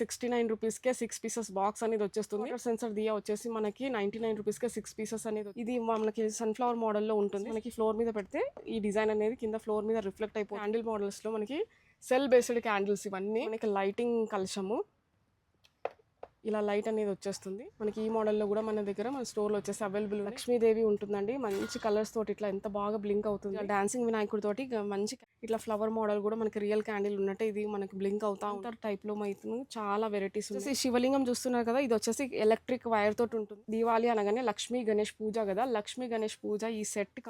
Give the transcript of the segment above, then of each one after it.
Sixty nine రూపీస్కే six pieces box అనేది వచ్చేస్తుంది. సెన్సర్ దియా వచ్చేసి మనకి నైన్టీ నైన్ రూపీస్కే సిక్స్ పీసెస్ అనేది ఇది మనకి సన్ఫ్లవర్ మోడల్లో ఉంటుంది. మనకి ఫ్లోర్ మీద పెడితే ఈ డిజైన్ అనేది కింద ఫ్లోర్ మీద రిఫ్లెక్ట్ అయిపోయి హ్యాండిల్ మోడల్స్లో మనకి సెల్ బేస్డ్ క్యాండిల్స్ ఇవన్నీ. మనకి లైటింగ్ కలశము. ఇలా లైట్ అనేది వచ్చేస్తుంది. మనకి ఈ మోడల్లో కూడా మన దగ్గర మన స్టోర్లో వచ్చేసి అవైలబుల్ లక్ష్మీదేవి ఉంటుందండి. మంచి కలర్స్ తోటి ఇట్లా ఎంత బాగా బ్లింక్ అవుతుంది. డాన్సింగ్ వినాయకుడి తోటి మంచి ఇట్లా ఫ్లవర్ మోడల్ కూడా మనకి రియల్ క్యాండిల్ ఉన్నట్టే ఇది మనకి బ్లింక్ అవుతా ఉంటారు టైప్లో అయితే చాలా వెరైటీస్ ఉన్నాయి. శివలింగం చూస్తున్నారు కదా ఇది వచ్చేసి ఎలక్ట్రిక్ వైర్ తోటి ఉంటుంది. దీవాలి అనగానే లక్ష్మీ గణేష్ పూజ కదా లక్ష్మీ గణేష్ పూజ ఈ సెట్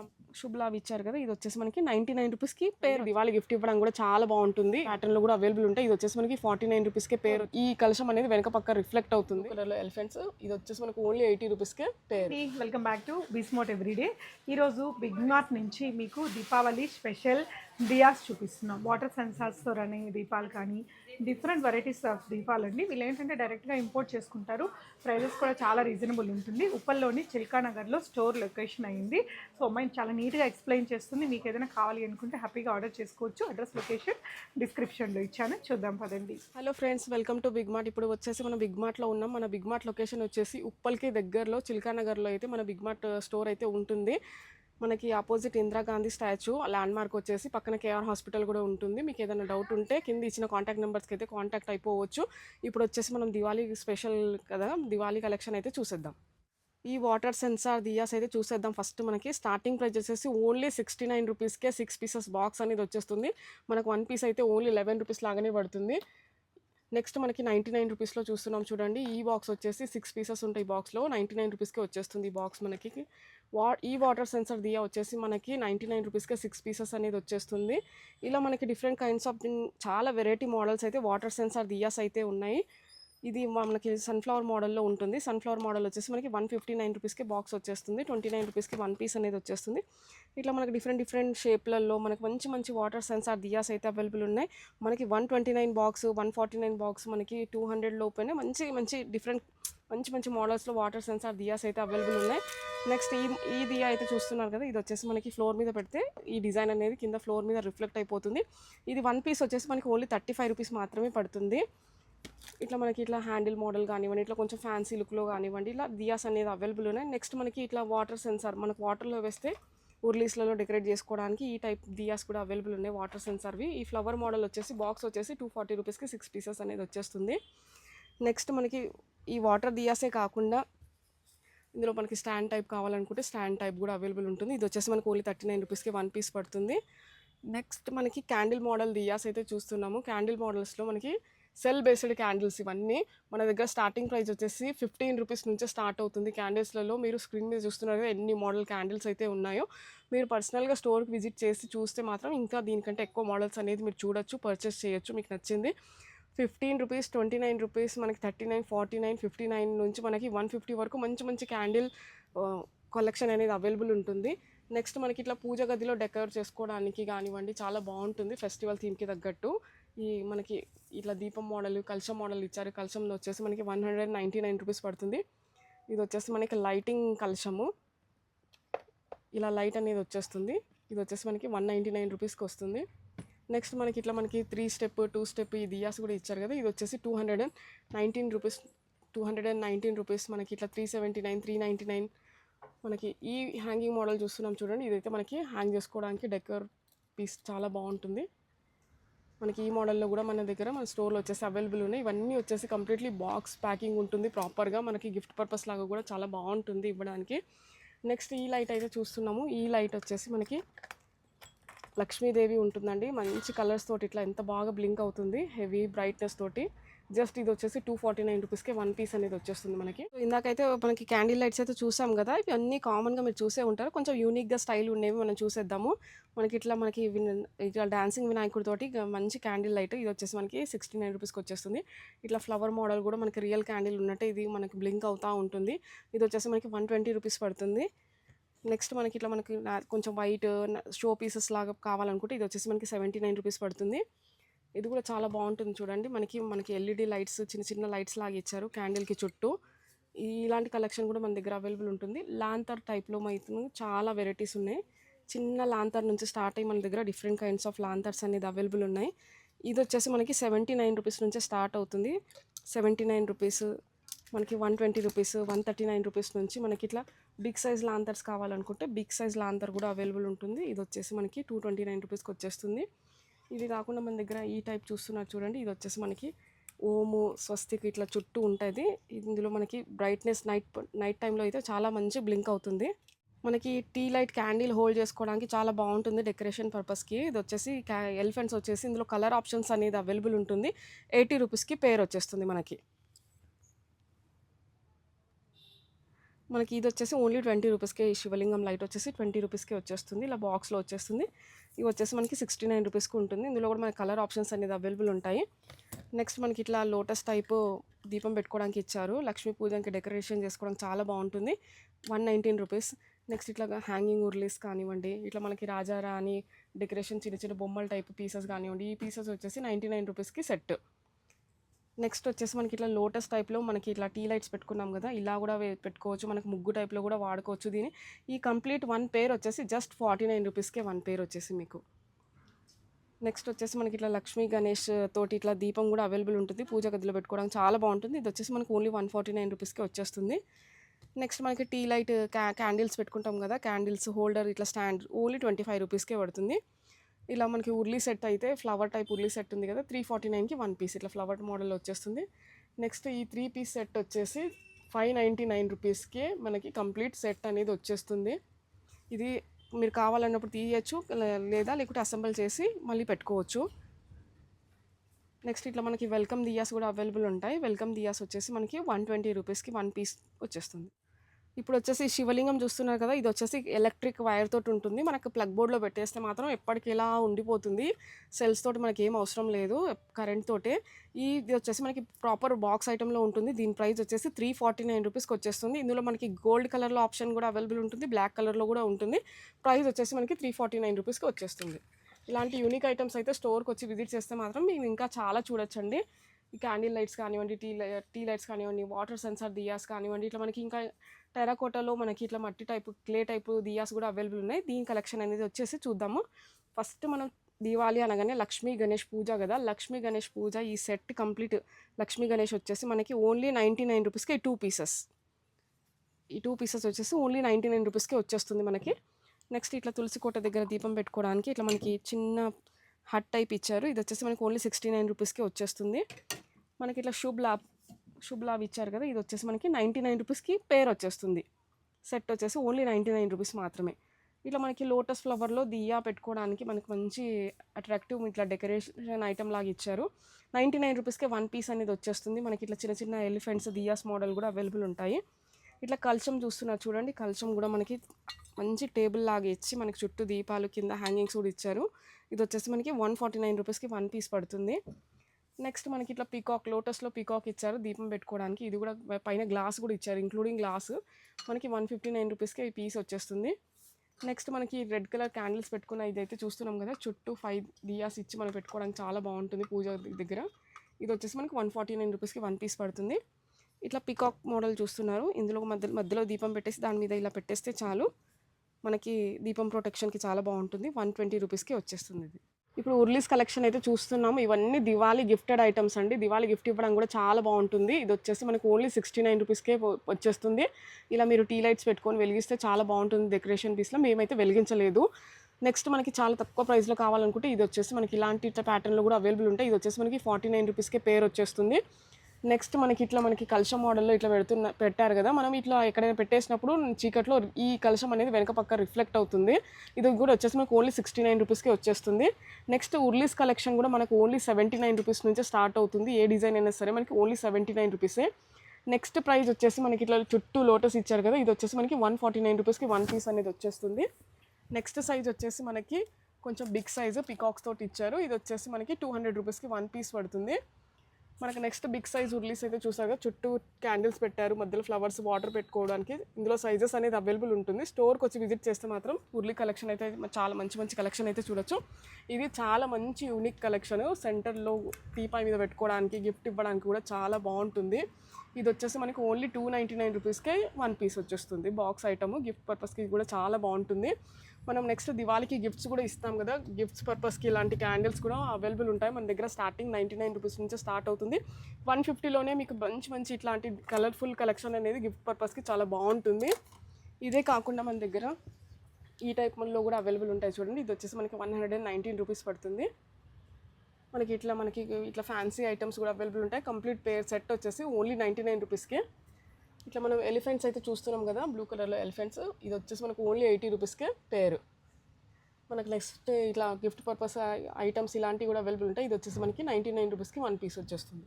శుభ్లావ్ ఇచ్చారు కదా ఇది వచ్చేసి మనకి నైన్టీ నైన్ రూపీస్కి పేరు. దివాళి గిఫ్ట్ ఇవ్వడం కూడా చాలా బాగుంటుంది. ప్యాటర్న్లో కూడా అవైలబుల్ ఉంటాయి. ఇది వచ్చేసి మనకి ఫార్టీ నైన్ రూపీస్ కే పేరు. ఈ కలశం అనేది వెనక పక్క రిఫ్లెక్ట్ అవుతుంది. కలర్లో ఎలిఫెంట్స్ ఇది వచ్చేసి మనకి ఓన్లీ ఎయిటీ రూపీస్ కే పేరు వెల్కమ్ బ్యాక్ టు బిస్మోట్ ఎవ్రీడే ఈరోజు బిగ్ మార్ట్ నుంచి మీకు దీపావళి స్పెషల్ దియాస్ చూపిస్తున్నాం. వాటర్ సెన్సార్స్తో రన్నింగ్ దీపాలు కానీ డిఫరెంట్ వెరైటీస్ ఆఫ్ దీపాలు అండి. వీళ్ళు ఏంటంటే డైరెక్ట్గా ఇంపోర్ట్ చేసుకుంటారు. ప్రైజెస్ కూడా చాలా రీజనబుల్ ఉంటుంది. ఉప్పల్లోని చిల్కా నగర్లో స్టోర్ లొకేషన్ అయింది సో అమ్మాయిని చాలా నీట్గా ఎక్స్ప్లెయిన్ చేస్తుంది. మీకు ఏదైనా కావాలి అనుకుంటే హ్యాపీగా ఆర్డర్ చేసుకోవచ్చు. అడ్రస్ లొకేషన్ డిస్క్రిప్షన్లో ఇచ్చాను. చూద్దాం పదండి. Hello friends welcome to Big Mart ఇప్పుడు వచ్చేసి మన బిగ్ మార్ట్లో ఉన్నాం. మన బిగ్ మార్ట్ లొకేషన్ వచ్చేసి ఉప్పల్కి దగ్గరలో చిల్కానగర్లో అయితే మన బిగ్ మార్ట్ స్టోర్ అయితే ఉంటుంది. మనకి opposite Indira Gandhi statue landmark వచ్చేసి పక్కన కేఆర్ హాస్పిటల్ కూడా ఉంటుంది. మీకు ఏదైనా డౌట్ ఉంటే కింద ఇచ్చిన కాంటాక్ట్ నెంబర్స్కి అయితే కాంటాక్ట్ అయిపోవచ్చు. ఇప్పుడు వచ్చేసి మనం దివాళీ స్పెషల్ కదా దివాళీ కలెక్షన్ అయితే చూసేద్దాం. ఈ వాటర్ సెన్సార్ దియాస్ అయితే చూసేద్దాం. ఫస్ట్ మనకి స్టార్టింగ్ ప్రైస్ వచ్చేసి ఓన్లీ సిక్స్టీ నైన్ రూపీస్కే సిక్స్ పీసెస్ బాక్స్ అనేది వచ్చేస్తుంది. మనకు వన్ పీస్ అయితే ఓన్లీ లెవెన్ రూపీస్ లాగానే పడుతుంది. నెక్స్ట్ మనకి నైంటీ నైన్ రూపీస్లో చూస్తున్నాం చూడండి. ఈ బాక్స్ వచ్చేసి సిక్స్ పీసెస్ ఉంటాయి బాక్స్లో నైంటీ నైన్ రూపీస్కే వచ్చేస్తుంది ఈ బాక్స్ మనకి. వా ఈ వాటర్ సెన్సర్ దియా వచ్చేసి మనకి నైంటీ నైన్ రూపీస్కే సిక్స్ పీసెస్ అనేది వచ్చేస్తుంది. ఇలా మనకి డిఫరెంట్ కైండ్స్ ఆఫ్ చాలా వెరైటీ మోడల్స్ అయితే వాటర్ సెన్సార్ దియాస్ అయితే ఉన్నాయి. ఇది మనకి సన్ఫ్లవర్ మోడల్లో ఉంటుంది. సన్ఫ్లవర్ మోడల్ వచ్చేసి మనకి వన్ ఫిఫ్టీ నైన్ రూపీస్కి బాక్స్ వచ్చేస్తుంది. ట్వంటీ నైన్ రూపీస్కి వన్ పీస్ అనేది వచ్చేస్తుంది. ఇట్లా మనకి డిఫరెంట్ డిఫరెంట్ షేప్లలో మనకి మంచి మంచి వాటర్ సెన్సార్ దియాస్ అయితే అవైలబుల్ ఉన్నాయి. మనకి one twenty nine box one forty nine box మనకి టూ హండ్రెడ్ లోపైనే మంచి మంచి డిఫరెంట్ మంచి మంచి మోడల్స్లో వాటర్ సెన్సార్ దియాస్ అయితే అవైలబుల్ ఉన్నాయి. నెక్స్ట్ ఈ ఈ దియా అయితే చూస్తున్నారు కదా ఇది వచ్చేసి మనకి ఫ్లోర్ మీద పెడితే ఈ డిజైన్ అనేది కింద ఫ్లోర్ మీద రిఫ్లెక్ట్ అయిపోతుంది. ఇది వన్ పీస్ వచ్చేసి మనకి ఓన్లీ థర్టీ ఫైవ్ రూపీస్ మాత్రమే పడుతుంది. ఇట్లా మనకి ఇట్లా హ్యాండిల్ మోడల్ కానివ్వండి ఇట్లా కొంచెం ఫ్యాన్సీ లుక్లో కానివ్వండి ఇలా దియాస్ అనేది అవైలబుల్ ఉన్నాయి. నెక్స్ట్ మనకి ఇట్లా వాటర్ సెన్సార్ మనకు వాటర్లో వేస్తే ఉర్లీస్లలో డెకరేట్ చేసుకోవడానికి ఈ టైప్ దియాస్ కూడా అవైలబుల్ ఉన్నాయి వాటర్ సెన్సార్వి. ఈ ఫ్లవర్ మోడల్ వచ్చేసి బాక్స్ వచ్చేసి టూ ఫార్టీ రూపీస్కి సిక్స్ పీసెస్ అనేది వచ్చేస్తుంది. నెక్స్ట్ మనకి ఈ వాటర్ దియాసే కాకుండా ఇందులో మనకి స్టాండ్ టైప్ కావాలనుకుంటే స్టాండ్ టైప్ కూడా అవైలబుల్ ఉంటుంది. ఇది వచ్చేసి మనకు ఓన్లీ థర్టీ నైన్ రూపీస్కి వన్ పీస్ పడుతుంది. నెక్స్ట్ మనకి క్యాండిల్ మోడల్ దియాస్ అయితే చూస్తున్నాము. క్యాండిల్ మోడల్స్లో మనకి సెల్ బేస్డ్ క్యాండిల్స్ ఇవన్నీ. మన దగ్గర స్టార్టింగ్ ప్రైస్ వచ్చేసి ఫిఫ్టీన్ రూపీస్ నుంచే స్టార్ట్ అవుతుంది క్యాండిల్స్లలో మీరు స్క్రీన్ మీద చూస్తున్నారు ఎన్ని మోడల్ క్యాండిల్స్ అయితే ఉన్నాయో. మీరు పర్సనల్గా స్టోర్కి విజిట్ చేసి చూస్తే మాత్రం ఇంకా దీనికంటే ఎక్కువ మోడల్స్ అనేది మీరు చూడొచ్చు పర్చేస్ చేయొచ్చు. మీకు నచ్చింది. Fifteen rupees twenty nine rupees మనకి thirty nine forty nine fifty nine నుంచి మనకి వన్ ఫిఫ్టీ వరకు మంచి మంచి క్యాండిల్ కలెక్షన్ అనేది అవైలబుల్ ఉంటుంది. నెక్స్ట్ మనకి ఇట్లా పూజ గదిలో డెకరేట్ చేసుకోవడానికి కానివ్వండి చాలా బాగుంటుంది ఫెస్టివల్ థీమ్కి తగ్గట్టు. ఈ మనకి ఇట్లా దీపం మోడల్ కలశం మోడల్ ఇచ్చారు. కలశంలో వచ్చేసి మనకి one hundred ninety nine rupees పడుతుంది. ఇది వచ్చేసి మనకి లైటింగ్ కలశము ఇలా లైట్ అనేది వచ్చేస్తుంది. ఇది వచ్చేసి మనకి వన్ నైంటీ నైన్ రూపీస్కి వస్తుంది. నెక్స్ట్ మనకి ఇట్లా మనకి త్రీ స్టెప్ టూ స్టెప్ ఈ దియాస్ కూడా ఇచ్చారు కదా ఇది వచ్చేసి two hundred and nineteen rupees two hundred and nineteen rupees మనకి ఇట్లా three seventy nine three ninety nine మనకి ఈ హ్యాంగింగ్ మోడల్ చూస్తున్నాం చూడండి ఇదైతే మనకి హ్యాంగ్ చేసుకోవడానికి డెకర్ పీస్ చాలా బాగుంటుంది. మనకి ఈ మోడల్లో కూడా మన దగ్గర మన స్టోర్లో వచ్చేసి అవైలబుల్ ఉన్నాయి. ఇవన్నీ వచ్చేసి కంప్లీట్లీ బాక్స్ ప్యాకింగ్ ఉంటుంది ప్రాపర్గా మనకి గిఫ్ట్ పర్పస్ లాగా కూడా చాలా బాగుంటుంది ఇవ్వడానికి. నెక్స్ట్ ఈ లైట్ అయితే చూస్తున్నాము. ఈ లైట్ వచ్చేసి మనకి లక్ష్మీదేవి ఉంటుందండి. మంచి కలర్స్ తోటి ఇట్లా ఎంత బాగా బ్లింక్ అవుతుంది హెవీ బ్రైట్నెస్ తోటి. జస్ట్ ఇది వచ్చేసి టూ ఫార్టీ నైన్ రూపీస్కి వన్ పీస్ అనేది వచ్చేస్తుంది మనకి. ఇందాకైతే మనకి క్యాండిల్ లైట్స్ అయితే చూసాం కదా ఇవి అన్ని కామన్గా మీరు చూసే ఉంటారు. కొంచెం యూనిక్గా స్టైల్ ఉండేవి మనం చూసేద్దాము. మనకి ఇట్లా మనకి విన్- ఇట్లా డాన్సింగ్ వినాయకుడితోటి ఇక మంచి క్యాండిల్ లైట్ ఇది వచ్చేసి మనకి సిక్స్టీ నైన్ రూపీస్కి వచ్చేస్తుంది. ఇట్లా ఫ్లవర్ మోడల్ కూడా మనకి రియల్ క్యాండిల్ ఉన్నట్టే ఇది మనకి బ్లింక్ అవుతూ ఉంటుంది. ఇది వచ్చేసి మనకి వన్ ట్వంటీ రూపీస్ పడుతుంది. నెక్స్ట్ మనకి ఇట్లా మనకి కొంచెం వైట్ షో పీసెస్ లాగా కావాలనుకుంటే ఇది వచ్చేసి మనకి సెవెంటీ నైన్ రూపీస్ పడుతుంది. ఇది కూడా చాలా బాగుంటుంది చూడండి. మనకి మనకి ఎల్ఈడి లైట్స్ చిన్న చిన్న లైట్స్ లాగా ఇచ్చారు క్యాండిల్కి చుట్టూ. ఇలాంటి కలెక్షన్ కూడా మన దగ్గర అవైలబుల్ ఉంటుంది. లాంతర్ టైప్లో అయితే చాలా వెరైటీస్ ఉన్నాయి. చిన్న లాంతర్ నుంచి స్టార్ట్ అయ్యి మన దగ్గర డిఫరెంట్ కైండ్స్ ఆఫ్ లాంతర్స్ అనేది అవైలబుల్ ఉన్నాయి. ఇది వచ్చేసి మనకి సెవెంటీ నైన్ రూపీస్ నుంచే స్టార్ట్ అవుతుంది. సెవెంటీ నైన్ రూపీస్ మనకి one twenty rupees one thirty nine rupees నుంచి మనకి ఇట్లా బిగ్ సైజ్ లాంతర్స్ కావాలనుకుంటే బిగ్ సైజ్ లాంతర్ కూడా అవైలబుల్ ఉంటుంది. ఇది వచ్చేసి మనకి టూ ట్వంటీ నైన్ రూపీస్కి వచ్చేస్తుంది. ఇది కాకుండా మన దగ్గర ఈ టైప్ చూస్తున్నారు చూడండి. ఇది వచ్చేసి మనకి ఓము స్వస్తికి ఇట్లా చుట్టూ ఉంటుంది. ఇందులో మనకి బ్రైట్నెస్ నైట్ నైట్ టైంలో అయితే చాలా మంచి బ్లింక్ అవుతుంది. మనకి టీ లైట్ క్యాండిల్ హోల్డ్ చేసుకోవడానికి చాలా బాగుంటుంది డెకరేషన్ పర్పస్కి. ఇది వచ్చేసి ఎలిఫెంట్స్ వచ్చేసి ఇందులో కలర్ ఆప్షన్స్ అనేది అవైలబుల్ ఉంటుంది. ఎయిటీ రూపీస్కి పేర్ వచ్చేస్తుంది మనకి. మనకి ఇది వచ్చేసి ఓన్లీ ట్వంటీ రూపీస్కే ఈ శివలింగం లైట్ వచ్చేసి ట్వంటీ రూపీస్కే వచ్చేస్తుంది. ఇలా బాక్స్లో వచ్చేస్తుంది. ఇవి వచ్చేసి మనకి సిక్స్టీ నైన్ రూపీస్కి ఉంటుంది. ఇందులో కూడా మనకి కలర్ ఆప్షన్స్ అనేది అవైలబుల్ ఉంటాయి. నెక్స్ట్ మనకి ఇట్లా లోటస్ టైప్ దీపం పెట్టుకోవడానికి ఇచ్చారు. లక్ష్మీ పూజకి డెకరేషన్ చేసుకోవడానికి చాలా బాగుంటుంది. One nineteen rupees. నెక్స్ట్ ఇట్లా హ్యాంగింగ్ ఉర్లీస్ కానివ్వండి ఇట్లా మనకి రాజారా అని డెకరేషన్ చిన్న చిన్న బొమ్మల టైప్ పీసెస్ కానివ్వండి ఈ పీసెస్ వచ్చేసి నైంటీ నైన్ రూపీస్కి సెట్. నెక్స్ట్ వచ్చేసి మనకి ఇట్లా లోటస్ టైప్లో మనకి ఇట్లా టీ లైట్స్ పెట్టుకున్నాం కదా ఇలా కూడా పెట్టుకోవచ్చు. మనకి ముగ్గు టైప్లో కూడా వాడుకోవచ్చు దీన్ని. ఈ కంప్లీట్ వన్ పేర్ వచ్చేసి జస్ట్ ఫార్టీ నైన్ రూపీస్కే వన్ పేర్ వచ్చేసి మీకు. నెక్స్ట్ వచ్చేసి మనకి ఇట్లా లక్ష్మీ గణేష్ తోటి ఇట్లా దీపం కూడా అవైలబుల్ ఉంటుంది. పూజ గదిలో పెట్టుకోవడానికి చాలా బాగుంటుంది. ఇది వచ్చేసి మనకు ఓన్లీ వన్ ఫార్టీ నైన్ రూపీస్కి వచ్చేస్తుంది. నెక్స్ట్ మనకి టీ లైట్ క్యా క్యాండిల్స్ పెట్టుకుంటాం కదా క్యాండిల్స్ హోల్డర్ ఇట్లా స్టాండ్ ఓన్లీ ట్వంటీ ఫైవ్ రూపీస్కే పడుతుంది. ఇలా మనకి ఉర్లీ సెట్ అయితే ఫ్లవర్ టైప్ ఉర్లీ సెట్ ఉంది కదా త్రీ ఫార్టీ నైన్కి వన్ పీస్ ఇట్లా ఫ్లవర్ మోడల్ వచ్చేస్తుంది. నెక్స్ట్ ఈ త్రీ పీస్ సెట్ వచ్చేసి ఫైవ్ నైంటీ నైన్ రూపీస్కి మనకి కంప్లీట్ సెట్ అనేది వచ్చేస్తుంది. ఇది మీరు కావాలన్నప్పుడు తీయచ్చు లేదా లేకుంటే అసెంబుల్ చేసి మళ్ళీ పెట్టుకోవచ్చు. నెక్స్ట్ ఇట్లా మనకి వెల్కమ్ దియాస్ కూడా అవైలబుల్ ఉంటాయి. వెల్కమ్ దియాస్ వచ్చేసి మనకి వన్ ట్వంటీ రూపీస్కి వన్ పీస్ వచ్చేస్తుంది. ఇప్పుడు వచ్చేసి శివలింగం చూస్తున్నారు కదా ఇది వచ్చేసి ఎలక్ట్రిక్ వైర్ తోటి ఉంటుంది. మనకు ప్లగ్ బోర్డ్లో పెట్టేస్తే మాత్రం ఎప్పటికీ ఇలా ఉండిపోతుంది. సెల్స్ తోటి మనకి ఏం అవసరం లేదు కరెంట్ తోటే. ఇది వచ్చేసి మనకి ప్రాపర్ బాక్స్ ఐటెంలో ఉంటుంది. దీని ప్రైస్ వచ్చేసి త్రీ ఫార్టీ నైన్ రూపీస్కి వచ్చేస్తుంది. ఇందులో మనకి గోల్డ్ కలర్లో ఆప్షన్ కూడా అవైలబుల్ ఉంటుంది బ్లాక్ కలర్లో కూడా ఉంటుంది. ప్రైస్ వచ్చేసి మనకి త్రీ ఫార్టీ నైన్ రూపీస్కి వచ్చేస్తుంది. ఇలాంటి యూనిక్ ఐటమ్స్ అయితే స్టోర్కి వచ్చి విజిట్ చేస్తే మాత్రం మేము ఇంకా చాలా చూడొచ్చండి. ఈ క్యాండిల్ లైట్స్ కానివ్వండి టీ లై- టీ లైట్స్ కానివ్వండి వాటర్ సెన్సార్ దియాస్ కానివ్వండి ఇట్లా మనకి ఇంకా టెరాకోటాలో మనకి ఇట్లా మట్టి టైపు క్లే టైపు దియాస్ కూడా అవైలబుల్ ఉన్నాయి. దీని కలెక్షన్ అనేది వచ్చేసి చూద్దాము. ఫస్ట్ మనం దీవాలి అనగానే లక్ష్మీ గణేష్ పూజ కదా. లక్ష్మీ గణేష్ పూజ ఈ సెట్ కంప్లీట్. లక్ష్మీ గణేష్ వచ్చేసి మనకి ఓన్లీ నైంటీ నైన్ రూపీస్కి టూ పీసెస్. ఈ టూ పీసెస్ వచ్చేసి ఓన్లీ నైంటీ నైన్ రూపీస్కి వచ్చేస్తుంది మనకి. నెక్స్ట్ ఇట్లా తులసి కోట దగ్గర దీపం పెట్టుకోవడానికి ఇట్లా మనకి చిన్న హట్ టైప్ ఇచ్చారు. ఇది వచ్చేసి మనకి ఓన్లీ సిక్స్టీ నైన్ రూపీస్కి వచ్చేస్తుంది. మనకి ఇట్లా శుభ్ లాబ్ శుభ్ లాబ్ ఇచ్చారు కదా ఇది వచ్చేసి మనకి నైంటీ నైన్ రూపీస్కి పేర్ వచ్చేస్తుంది. సెట్ వచ్చేసి ఓన్లీ నైంటీ నైన్ రూపీస్ మాత్రమే. ఇట్లా మనకి లోటస్ ఫ్లవర్లో దియా పెట్టుకోవడానికి మనకి మంచి అట్రాక్టివ్ ఇట్లా డెకరేషన్ ఐటమ్ లాగా ఇచ్చారు. నైంటీ నైన్ రూపీస్కే వన్ పీస్ అనేది వచ్చేస్తుంది. మనకి ఇట్లా చిన్న చిన్న ఎలిఫెంట్స్ దియాస్ మోడల్ కూడా అవైలబుల్ ఉంటాయి. ఇట్లా కలశం చూస్తున్నారు చూడండి. కలశం కూడా మనకి మంచి టేబుల్ లాగా ఇచ్చి మనకి చుట్టూ దీపాలు కింద హ్యాంగింగ్స్ కూడా ఇచ్చారు. ఇది వచ్చేసి మనకి వన్ ఫార్టీ నైన్ రూపీస్కి వన్ పీస్ పడుతుంది. నెక్స్ట్ మనకి ఇట్లా పీకాక్ లోటస్లో పీకాక్ ఇచ్చారు దీపం పెట్టుకోవడానికి. ఇది కూడా పైన గ్లాస్ కూడా ఇచ్చారు ఇంక్లూడింగ్ గ్లాస్. మనకి వన్ ఫిఫ్టీ నైన్ రూపీస్కి ఈ పీస్ వచ్చేస్తుంది. నెక్స్ట్ మనకి రెడ్ కలర్ క్యాండిల్స్ పెట్టుకున్న ఇదైతే చూస్తున్నాం కదా చుట్టూ ఫైవ్ దియాస్ ఇచ్చి మనం పెట్టుకోవడానికి చాలా బాగుంటుంది పూజ దగ్గర. ఇది వచ్చేసి మనకి వన్ ఫార్టీ నైన్ రూపీస్కి వన్ పీస్ పడుతుంది. ఇట్లా పికాక్ మోడల్ చూస్తున్నారు. ఇందులో మధ్య మధ్యలో దీపం పెట్టేసి దాని మీద ఇలా పెట్టేస్తే చాలు. మనకి దీపం ప్రొటెక్షన్కి చాలా బాగుంటుంది. వన్ ట్వంటీ రూపీస్కి వచ్చేస్తుంది ఇది. ఇప్పుడు ఉర్లీస్ కలెక్షన్ అయితే చూస్తున్నాము. ఇవన్నీ దివాళీ గిఫ్టెడ్ ఐటమ్స్ అండి. దివాళీ గిఫ్ట్ ఇవ్వడం కూడా చాలా బాగుంటుంది. ఇది వచ్చేసి మనకు ఓన్లీ సిక్స్టీ నైన్ రూపీస్కే వచ్చేస్తుంది. ఇలా మీరు టీ లైట్స్ పెట్టుకొని వెలిగిస్తే చాలా బాగుంటుంది డెకరేషన్ పీస్లో మేమైతే వెలిగించలేదు. నెక్స్ట్ మనకి చాలా తక్కువ ప్రైస్లో కావాలనుకుంటే ఇది వచ్చేసి మనకి ఇలాంటి ప్యాటర్న్లో కూడా అవైలబుల్ ఉంటాయి. ఇది వచ్చేసి మనకి ఫార్టీ నైన్ రూపీస్కే పేరు వచ్చేస్తుంది. నెక్స్ట్ మనకి ఇట్లా మనకి కలశం మోడల్లో ఇట్లా పెడుతున్న పెట్టారు కదా మనం ఇట్లా ఎక్కడైనా పెట్టేసినప్పుడు చీకట్లో ఈ కలశం అనేది వెనక పక్క రిఫ్లెక్ట్ అవుతుంది. ఇది కూడా వచ్చేసి మనకు ఓన్లీ సిక్స్టీ నైన్ రూపీస్కి వచ్చేస్తుంది. నెక్స్ట్ ఉర్లీస్ కలెక్షన్ కూడా మనకు ఓన్లీ సెవెంటీ నైన్ రూపీస్ నుంచే స్టార్ట్ అవుతుంది. ఏ డిజైన్ అయినా సరే మనకి ఓన్లీ సెవెంటీ నైన్ రూపీసే. నెక్స్ట్ ప్రైస్ వచ్చేసి మనకి ఇట్లా చుట్టూ లోటస్ ఇచ్చారు కదా ఇది వచ్చేసి మనకి వన్ ఫార్టీ నైన్ రూపీస్కి వన్ పీస్ అనేది వచ్చేస్తుంది. నెక్స్ట్ సైజ్ వచ్చేసి మనకి కొంచెం బిగ్ సైజు పికాక్స్ తోటి ఇచ్చారు. ఇది వచ్చేసి మనకి టూ హండ్రెడ్ రూపీస్కి వన్ పీస్ పడుతుంది. మనకు నెక్స్ట్ బిగ్ సైజ్ ఉర్లీస్ అయితే చూసాక చుట్టూ క్యాండిల్స్ పెట్టారు మధ్యలో ఫ్లవర్స్ వాటర్ పెట్టుకోవడానికి. ఇందులో సైజెస్ అనేది అవైలబుల్ ఉంటుంది. స్టోర్కి వచ్చి విజిట్ చేస్తే మాత్రం ఉర్లీ కలెక్షన్ అయితే చాలా మంచి మంచి కలెక్షన్ అయితే చూడొచ్చు. ఇది చాలా మంచి యూనిక్ కలెక్షన్ సెంటర్లో టీపాయ్ మీద పెట్టుకోవడానికి గిఫ్ట్ ఇవ్వడానికి కూడా చాలా బాగుంటుంది. ఇది వచ్చేసి మనకి ఓన్లీ టూ నైంటీ నైన్ రూపీస్కే వన్ పీస్ వచ్చేస్తుంది. బాక్స్ ఐటమ్ గిఫ్ట్ పర్పస్కి కూడా చాలా బాగుంటుంది. మనం నెక్స్ట్ దివాళీకి గిఫ్ట్స్ కూడా ఇస్తాం కదా. గిఫ్ట్స్ పర్పస్కి ఇలాంటి క్యాండిల్స్ కూడా అవైలబుల్ ఉంటాయి. మన దగ్గర స్టార్టింగ్ నైంటీ నైన్ రూపీస్ నుంచి స్టార్ట్ అవుతుంది. వన్ ఫిఫ్టీలోనే మీకు మంచి మంచి ఇట్లాంటి కలర్ఫుల్ కలెక్షన్ అనేది గిఫ్ట్ పర్పస్కి చాలా బాగుంటుంది. ఇదే కాకుండా మన దగ్గర ఈ టైప్ మనలో కూడా అవైలబుల్ ఉంటాయి చూడండి. ఇది వచ్చేసి మనకి one hundred and nineteen rupees పడుతుంది. మనకి ఇట్లా మనకి ఇట్లా ఫ్యాన్సీ ఐటమ్స్ కూడా అవైలబుల్ ఉంటాయి. కంప్లీట్ పేర్ సెట్ వచ్చేసి ఓన్లీ నైంటీ నైన్ రూపీస్కి ఇట్లా మనం ఎలిఫెంట్స్ అయితే చూస్తున్నాం కదా బ్లూ కలర్లో ఎలిఫెంట్స్. ఇది వచ్చేసి మనకు ఓన్లీ ఎయిటీ రూపీస్కే పేరు మనకు నెక్స్ట్ ఇట్లా గిఫ్ట్ పర్పస్ ఐటమ్స్ ఇలాంటివి కూడా అవైలబుల్ ఉంటాయి. ఇది వచ్చేసి మనకి నైంటీ నైన్ రూపీస్కి వన్ పీస్ వచ్చేస్తుంది.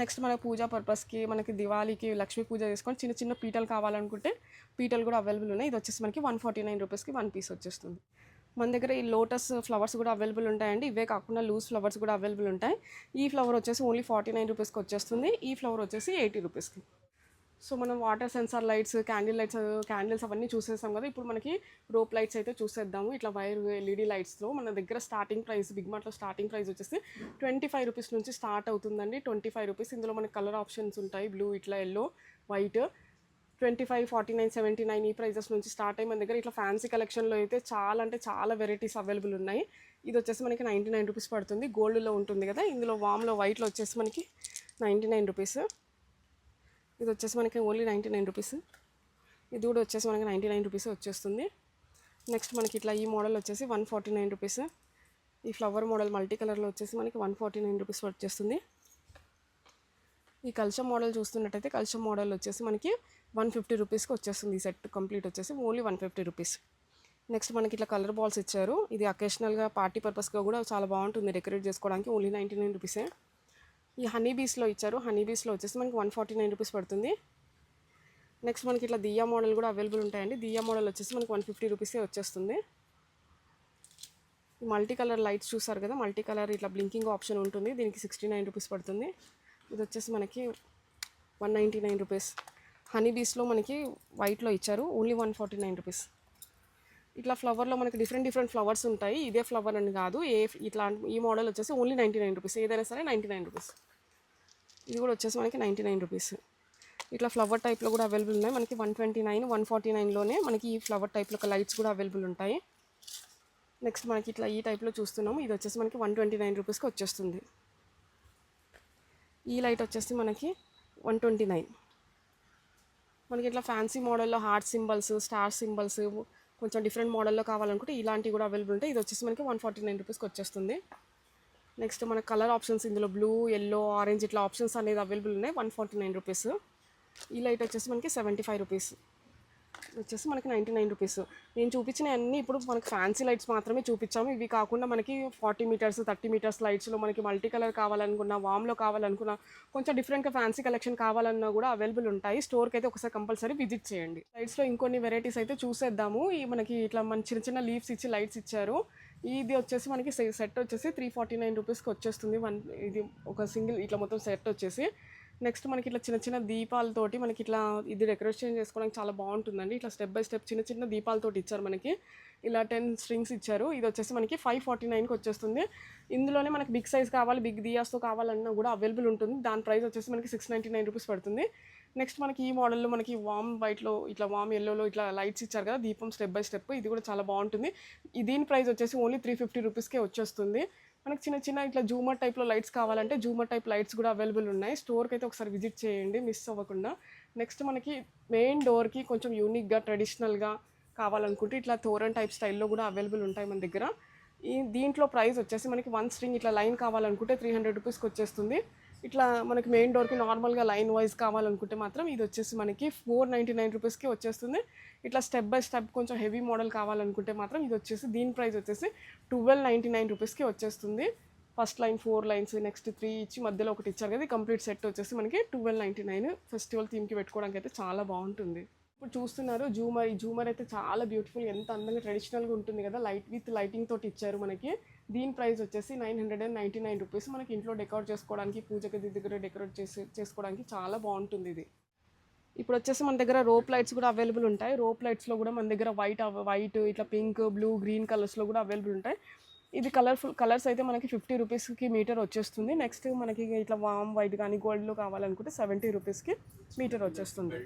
నెక్స్ట్ మన పూజా పర్పస్కి మనకి దివాళీకి లక్ష్మీ పూజ చేసుకొని చిన్న చిన్న పీటలు కావాలనుకుంటే పీటలు కూడా అవైలబుల్ ఉన్నాయి. ఇది వచ్చేసి మనకి వన్ ఫార్టీ నైన్ రూపీస్కి వన్ పీస్ వచ్చేస్తుంది. మన దగ్గర ఈ లోటస్ ఫ్లవర్స్ కూడా అవైలబుల్ ఉంటాయండి. ఇవే కాకుండా లూజ్ ఫ్లవర్స్ కూడా అవైలబుల్ ఉంటాయి. ఈ ఫ్లవర్ వచ్చేసి ఓన్లీ ఫార్టీ నైన్ రూపీస్కి వచ్చేస్తుంది. ఈ ఫ్లవర్ వచ్చేసి ఎయిటీ రూపీస్కి. సో మనం water sensor lights candle lights candles అవన్నీ చూసేసాం కదా. ఇప్పుడు మనకి రోప్ లైట్స్ అయితే చూసేద్దాము. ఇట్లా వైర్ ఎల్ఈడి లైట్స్లో మన దగ్గర స్టార్టింగ్ ప్రైస్ బిగ్ మార్ట్లో స్టార్టింగ్ ప్రైస్ వచ్చేసి ట్వంటీ ఫైవ్ రూపీస్ నుంచి స్టార్ట్ అవుతుందండి. Twenty five rupees. ఇందులో మనకి కలర్ ఆప్షన్స్ ఉంటాయి. బ్లూ ఇట్లా yellow white. Twenty five forty nine seventy nine ఈ ప్రైజెస్ నుంచి స్టార్ట్ అయ్యి మన దగ్గర ఇట్లా ఫ్యాన్సీ కలెక్షన్లో అయితే చాలా అంటే చాలా వెరైటీస్ అవైలబుల్ ఉన్నాయి. ఇది వచ్చేసి మనకి నైంటీ నైన్ రూపీస్ పడుతుంది. గోల్డ్లో ఉంటుంది కదా ఇందులో వామ్లో వైట్లో వచ్చేసి మనకి నైంటీ నైన్ రూపీస్. ఇది వచ్చేసి మనకి ఓన్లీ నైంటీ నైన్ రూపీస్. ఇది కూడా వచ్చేసి మనకి నైంటీ నైన్ రూపీస్ వచ్చేస్తుంది. నెక్స్ట్ మనకి ఇట్లా ఈ మోడల్ వచ్చేసి వన్ ఫార్టీ నైన్ రూపీస్. ఈ ఫ్లవర్ మోడల్ మల్టీ కలర్లో వచ్చేసి మనకి వన్ ఫార్టీ నైన్ రూపీస్ వచ్చేస్తుంది ఈ కల్చర్ మోడల్ చూస్తున్నట్టయితే కల్చర్ మోడల్ వచ్చేసి మనకి వన్ ఫిఫ్టీ రూపీస్కి వచ్చేస్తుంది ఈ సెట్ కంప్లీట్ వచ్చేసి only one fifty rupees. Next మనకి ఇట్లా కలర్ బాల్స్ ఇచ్చారు. ఇది అకేషనల్గా పార్టీ పర్పస్గా కూడా చాలా బాగుంటుంది డెకరేట్ చేసుకోవడానికి ఓన్లీ నైంటీ నైన్ రూపీసే. ఈ హనీ బీస్లో ఇచ్చారు. హనీ బీస్లో వచ్చేసి మనకి వన్ ఫార్టీ నైన్ రూపీస్ పడుతుంది. నెక్స్ట్ మనకి ఇట్లా దియా మోడల్ కూడా అవైలబుల్ ఉంటాయండి. దియా మోడల్ వచ్చేసి మనకి వన్ ఫిఫ్టీ రూపీసే వచ్చేస్తుంది. మల్టీ కలర్ లైట్స్ చూసారు కదా మల్టీ కలర్ ఇట్లా బ్లింకింగ్ ఆప్షన్ ఉంటుంది. దీనికి సిక్స్టీ నైన్ రూపీస్ పడుతుంది. ఇది వచ్చేసి మనకి one ninety nine rupees. Honey బీస్లో మనకి వైట్లో ఇచ్చారు. Only one forty nine rupees. ఇట్లా ఫ్లవర్లో మనకి డిఫరెంట్ డిఫరెంట్ ఫ్లవర్స్ ఉంటాయి. ఇదే ఫ్లవర్ అని కాదు. ఏ ఇట్లా ఈ మోడల్ వచ్చేసి ఓన్లీ నైంటీ నైన్ రూపీస్. ఏదైనా సరే నైంటీ నైన్ రూపీస్. ఇది కూడా వచ్చేసి మనకి నైంటీ నైన్ రూపీస్. ఇట్లా ఫ్లవర్ టైప్లో కూడా అవైలబుల్ ఉన్నాయి. మనకి one twenty nine one forty నైన్లోనే మనకి ఈ ఫ్లవర్ టైప్లో లైట్స్ కూడా అవైలబుల్ ఉంటాయి. నెక్స్ట్ మనకి ఇట్లా ఈ టైప్లో చూస్తున్నాము. ఇది వచ్చేసి మనకి వన్ ట్వంటీ నైన్ రూపీస్కి వచ్చేస్తుంది. ఈ లైట్ వచ్చేసి మనకి వన్ ట్వంటీ నైన్. మనకి ఇట్లా ఫ్యాన్సీ మోడల్లో హార్ట్ సింబల్స్ స్టార్ సింబల్స్ కొంచెం డిఫరెంట్ మోడల్లో కావాలనుకుంటే ఇలాంటివి కూడా అవైలబుల్ ఉంటాయి. ఇది వచ్చేసి మనకి వన్ ఫార్టీ నైన్ రూపీస్కి వచ్చేస్తుంది. నెక్స్ట్ మన కలర్ ఆప్షన్స్ ఇందులో బ్లూ ఎల్లో ఆరెంజ్ ఇట్లా ఆప్షన్స్ అనేది అవైలబుల్ ఉన్నాయి వన్ ఫార్టీ నైన్ రూపీస్ ఈ లైట్ వచ్చేసి మనకి సెవెంటీ ఫైవ్ రూపీస్ వచ్చేసి మనకి నైంటీ నైన్ రూపీస్. నేను చూపించిన అన్నీ ఇప్పుడు మనకి ఫ్యాన్సీ లైట్స్ మాత్రమే చూపించాము. ఇవి కాకుండా మనకి ఫార్టీ మీటర్స్ థర్టీ మీటర్స్ లైట్స్లో మనకి మల్టీ కలర్ కావాలనుకున్నా వామ్లో కావాలనుకున్నా కొంచెం డిఫరెంట్గా ఫ్యాన్సీ కలెక్షన్ కావాలన్నా కూడా అవైలబుల్ ఉంటాయి. స్టోర్కి అయితే ఒకసారి కంపల్సరీ విజిట్ చేయండి. లైట్స్లో ఇంకొన్ని వెరైటీస్ అయితే చూసేద్దాము. ఈ మనకి ఇట్లా మన చిన్న చిన్న లీవ్స్ ఇచ్చి లైట్స్ ఇచ్చారు. ఇది వచ్చేసి మనకి సెట్ వచ్చేసి త్రీ ఫార్టీ నైన్ రూపీస్కి వచ్చేస్తుంది. వన్ ఇది ఒక సింగిల్ ఇట్లా మొత్తం సెట్ వచ్చేసి. నెక్స్ట్ మనకి ఇట్లా చిన్న చిన్న దీపాలతోటి మనకి ఇట్లా ఇది డెకరేషన్ చేసుకోవడానికి చాలా బాగుంటుందండి. ఇట్లా స్టెప్ బై స్టెప్ చిన్న చిన్న దీపాలతోటి ఇచ్చారు మనకి. ఇలా టెన్ స్ట్రింగ్స్ ఇచ్చారు. ఇది వచ్చేసి మనకి ఫైవ్ ఫార్టీ నైన్కి వచ్చేస్తుంది. ఇందులోనే మనకి బిగ్ సైజ్ కావాలి బిగ్ దియాస్తో కావాలన్నా కూడా అవైలబుల్ ఉంటుంది. దాని ప్రైస్ వచ్చేసి మనకి సిక్స్ నైంటీ నైన్ రూపీస్ పడుతుంది. నెక్స్ట్ మనకి ఈ మోడల్లో మనకి వామ్ వైట్లో ఇట్లా వామ్ ఎల్లోలో ఇట్లా లైట్స్ ఇచ్చారు కదా దీపం స్టెప్ బై స్టెప్. ఇది కూడా చాలా బాగుంటుంది. దీని ప్రైస్ వచ్చేసి ఓన్లీ త్రీ ఫిఫ్టీ రూపీస్కే వచ్చేస్తుంది. మనకి చిన్న చిన్న ఇట్లా జూమర్ టైప్లో లైట్స్ కావాలంటే జూమర్ టైప్ లైట్స్ కూడా అవైలబుల్ ఉన్నాయి. స్టోర్కి అయితే ఒకసారి విజిట్ చేయండి మిస్ అవ్వకుండా. నెక్స్ట్ మనకి మెయిన్ డోర్కి కొంచెం యూనిక్గా ట్రెడిషనల్గా కావాలనుకుంటే ఇట్లా తోరన్ టైప్ స్టైల్లో కూడా అవైలబుల్ ఉంటాయి మన దగ్గర. ఈ దీంట్లో ప్రైస్ వచ్చేసి మనకి వన్ స్ట్రింగ్ ఇట్లా లైన్ కావాలనుకుంటే త్రీ హండ్రెడ్ రూపీస్కి వచ్చేస్తుంది. ఇట్లా మనకి మెయిన్ డోర్కి నార్మల్గా లైన్ వైజ్ కావాలనుకుంటే మాత్రం ఇది వచ్చేసి మనకి ఫోర్ నైంటీ నైన్ రూపీస్కి వచ్చేస్తుంది. ఇట్లా స్టెప్ బై స్టెప్ కొంచెం హెవీ మోడల్ కావాలనుకుంటే మాత్రం ఇది వచ్చేసి దీని ప్రైస్ వచ్చేసి ట్వెల్వ్ నైంటీ నైన్ రూపీస్కి వచ్చేస్తుంది. First line four lines next three ఇచ్చి మధ్యలో ఒకటి ఇచ్చారు కదా కంప్లీట్ సెట్ వచ్చేసి మనకి ట్వెల్వ్ నైంటీ నైన్ ఫెస్టివల్ థీమ్కి పెట్టుకోవడానికి అయితే చాలా బాగుంటుంది. ఇప్పుడు చూస్తున్నారు జూమర్ ఈ జూమర్ అయితే చాలా బ్యూటిఫుల్ ఎంత అందంగా ట్రెడిషనల్గా ఉంటుంది కదా లైట్ విత్ లైటింగ్ తోటి ఇచ్చారు మనకి. దీని ప్రైస్ వచ్చేసి nine hundred and ninety nine rupees. మనకి ఇంట్లో డెకరేట్ చేసుకోవడానికి పూజకి దగ్గర డెకరేట్ చేసి చేసుకోవడానికి చాలా బాగుంటుంది ఇది. ఇప్పుడు వచ్చేసి మన దగ్గర రోప్ లైట్స్ కూడా అవైలబుల్ ఉంటాయి. రోప్ లైట్స్లో కూడా మన దగ్గర వైట్ వైట్ ఇట్లా పింక్ బ్లూ గ్రీన్ కలర్స్లో కూడా అవైలబుల్ ఉంటాయి. ఇది కలర్ఫుల్ కలర్స్ అయితే మనకి ఫిఫ్టీ రూపీస్కి మీటర్ వచ్చేస్తుంది. నెక్స్ట్ మనకి ఇట్లా వామ్ వైట్ కానీ గోల్డ్లో కావాలనుకుంటే సెవెంటీ రూపీస్కి మీటర్ వచ్చేస్తుంది.